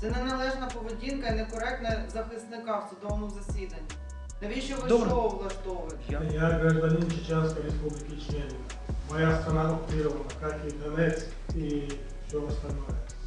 Це неналежна поведінка і некоректна захисника в судовому засіданні. Навіщо ви Добре. шоу влаштовуєте? Я... Я гражданин Чеченской Республики Чечня. Моя страна оккупирована, как и Донецк и все остальное. –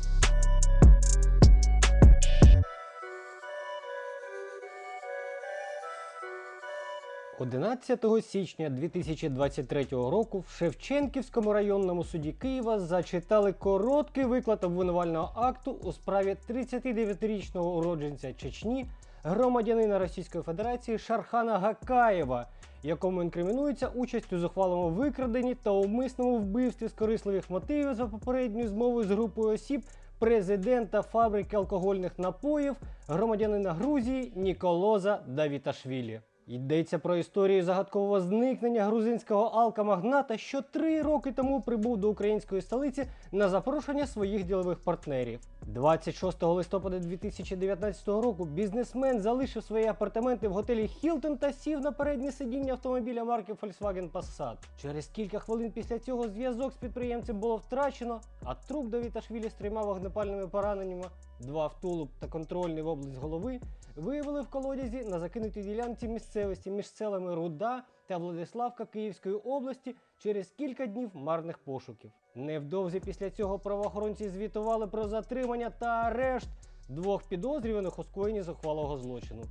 11 січня 2023 року в Шевченківському районному суді Києва зачитали короткий виклад обвинувального акту у справі 39-річного уродженця Чечні, громадянина Російської Федерації Шархана Гакаєва, якому інкримінується участь у зухвалому викраденні та умисному вбивстві з корисливих мотивів за попередньою змовою з групою осіб президента фабрики алкогольних напоїв, громадянина Грузії Ніколоза Давіташвілі. Йдеться про історію загадкового зникнення грузинського алкомагната, що три роки тому прибув до української столиці на запрошення своїх ділових партнерів. 26 листопада 2019 року бізнесмен залишив свої апартаменти в готелі Хілтон та сів на переднє сидіння автомобіля марки Volkswagen Passat. Через кілька хвилин після цього зв'язок з підприємцем було втрачено, а труп Давіташвілі з трьома вогнепальними пораненнями, два втулуб та контрольний в область голови виявили в колодязі на закинутій ділянці місцевості між селами Руда та Владиславка Київської області через кілька днів марних пошуків. Невдовзі після цього правоохоронці звітували про затримання та арешт двох підозрюваних у скоєнні зухвалого злочину.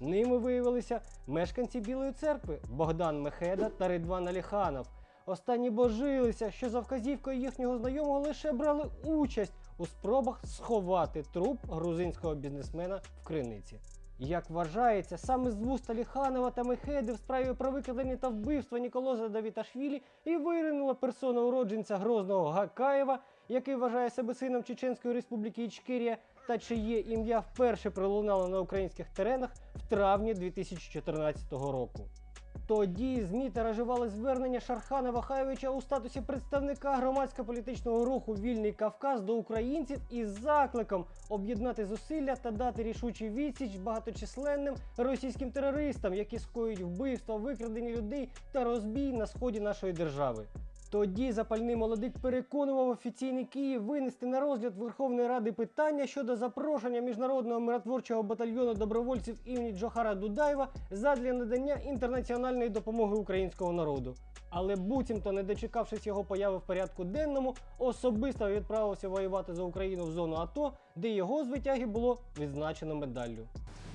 Ними виявилися мешканці Білої церкви Богдан Мехеда та Ридван Аліханов. Останні божилися, що за вказівкою їхнього знайомого лише брали участь у спробах сховати труп грузинського бізнесмена в криниці. Як вважається, саме з вуст Аліханова та Мехеди в справі про викрадення та вбивство Ніколоза Давіташвілі і виринула персона уродженця Грозного Гакаєва, який вважає себе сином Чеченської республіки Ічкерія, та чиє ім'я вперше пролунало на українських теренах в травні 2014 року. Тоді ЗМІ тиражували звернення Шархана Вахаєвича у статусі представника громадсько-політичного руху Вільний Кавказ до українців із закликом об'єднати зусилля та дати рішучий відсіч багаточисленним російським терористам, які скоюють вбивства, викрадення людей та розбій на сході нашої держави. Тоді запальний молодик переконував офіційний Київ винести на розгляд Верховної Ради питання щодо запрошення міжнародного миротворчого батальйону добровольців імені Джохара Дудаєва задля надання інтернаціональної допомоги українського народу. Але буцімто, не дочекавшись його появи в порядку денному, особисто відправився воювати за Україну в зону АТО, де його звитяги було відзначено медаллю.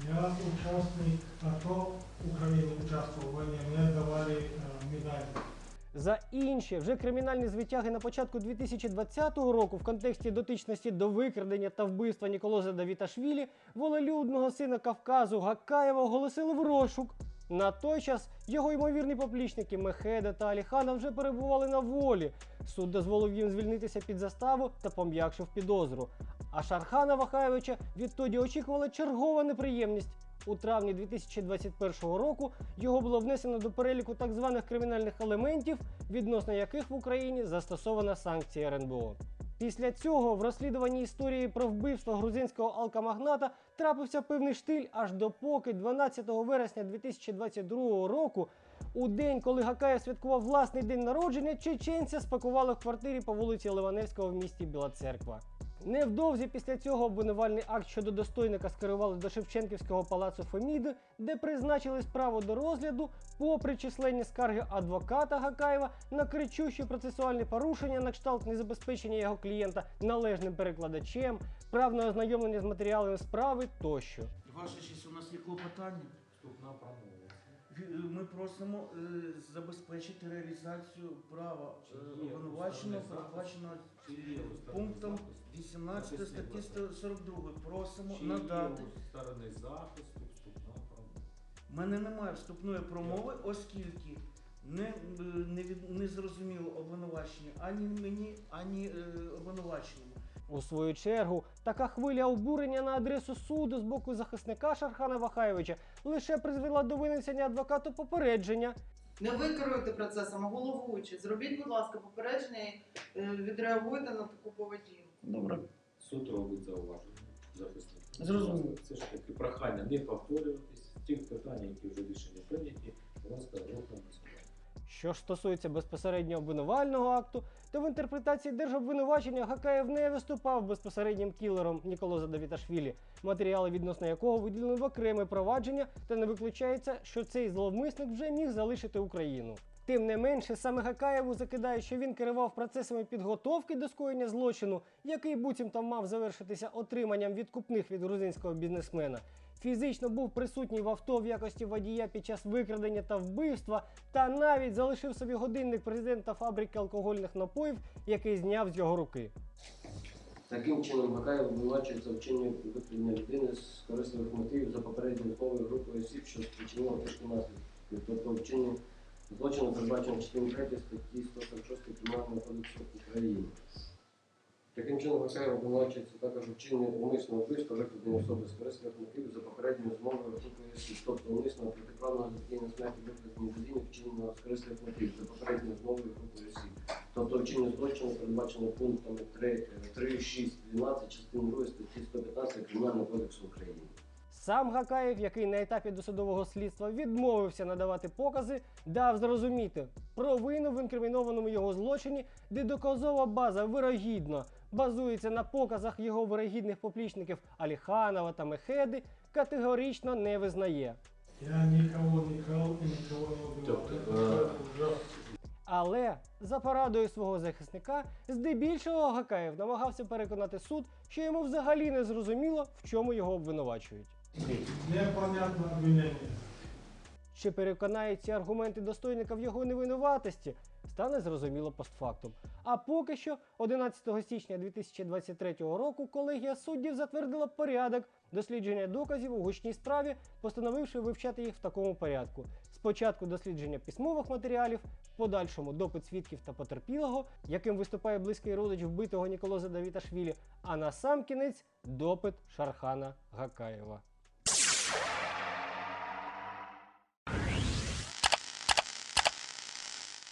Я участник АТО Украины, участвовал в войне. Мне давали э, медаль. За інші вже кримінальні звитяги на початку 2020 року в контексті дотичності до викрадення та вбивства Ніколоза Давіташвілі волелюдного сина Кавказу Гакаєва оголосили в розшук. На той час його ймовірні поплічники Мехеда та Аліхана вже перебували на волі. Суд дозволив їм звільнитися під заставу та пом'якшив підозру. А Шархана Вахаєвича відтоді очікувала чергова неприємність. У травні 2021 року його було внесено до переліку так званих кримінальних елементів, відносно яких в Україні застосована санкція РНБО. Після цього в розслідуванні історії про вбивство грузинського алкомагната трапився певний штиль аж допоки 12 вересня 2022 року, у день, коли Гакаєв святкував власний день народження, чеченця спакували в квартирі по вулиці Ливаневського в місті Біла Церква. Невдовзі після цього обвинувальний акт щодо достойника скерували до Шевченківського палацу Феміди, де призначили справу до розгляду, попри численні скарги адвоката Гакаєва на кричущі процесуальні порушення на кшталт незабезпечення його клієнта належним перекладачем, правне ознайомлення з матеріалами справи тощо. Ваша честь, у нас є клопотання. Вступна промова. Ми просимо е, забезпечити реалізацію права Чи е, є обвинуваченого, уставний передбаченого Чи є у пунктом захисту? 18 Захисні статті власне. 42. Просимо Чи надати. є у сторони захисту вступна промова? У мене немає вступної промови, оскільки не, е, не, від- не зрозуміло обвинувачення ані мені, ані е, обвинуваченому. У свою чергу, така хвиля обурення на адресу суду з боку захисника Шархана Вахаєвича лише призвела до винесення адвокату попередження Не ви керуєте процесом, а головуючий. Зробіть, будь ласка, попередження і е, відреагуйте на таку поведінку. Добре. Суд робить зауваження. захисників. Зрозуміло. Це ж таки прохання не повторюватись. Ті питання, які вже рішення прийняті, будь ласка, рухаємося. Що ж стосується безпосередньо обвинувального акту, то в інтерпретації держобвинувачення Гакаєв не виступав безпосереднім кілером Ніколоза Давіташвілі, матеріали відносно якого виділені в окреме провадження, та не виключається, що цей зловмисник вже міг залишити Україну. Тим не менше, саме Гакаєву закидають, що він керував процесами підготовки до скоєння злочину, який буцімто мав завершитися отриманням відкупних від грузинського бізнесмена. Фізично був присутній в авто в якості водія під час викрадення та вбивства, та навіть залишив собі годинник президента фабрики алкогольних напоїв, який зняв з його руки. Таким чином, Гакаєв обвинувачується вчинення викрадення людини з корисливих мотивів за попередньою групою осіб, що спричинило тяжкі наслідки. Тобто вчинення злочину передбачено частиною 3 статті 146 Кримінального кодексу України. Таким чином, Гакаєв обвинувачується також у вчиненні умисного вбивства викрадення особи з корисливих мотивів за попередньою змовою осіб, тобто умисного протиправного заподіяння смерті викрадення людини вчиненого з корисливих мотивів за попередньою змовою групою осіб. Тобто вчинення злочину передбачено пунктами 3, 3 6, 12 частини 2 статті 115 Кримінального кодексу України. Сам Гакаєв, який на етапі досудового слідства відмовився надавати покази, дав зрозуміти провину в інкримінованому його злочині, де доказова база вирогідно базується на показах його вирогідних поплічників Аліханова та Мехеди, категорично не визнає. Я никого не крал и никого не. Тобто, е. Але за порадою свого захисника, здебільшого Гакаєв намагався переконати суд, що йому взагалі не зрозуміло, в чому його обвинувачують. Непонятно обвинение. Чи переконають ці аргументи достойника в його невинуватості, стане зрозуміло постфактум. А поки що, 11 січня 2023 року, колегія суддів затвердила порядок дослідження доказів у гучній справі, постановивши вивчати їх в такому порядку: спочатку дослідження письмових матеріалів, в подальшому допит свідків та потерпілого, яким виступає близький родич вбитого Ніколоза Давіташвілі, а на сам кінець допит Шархана Гакаєва.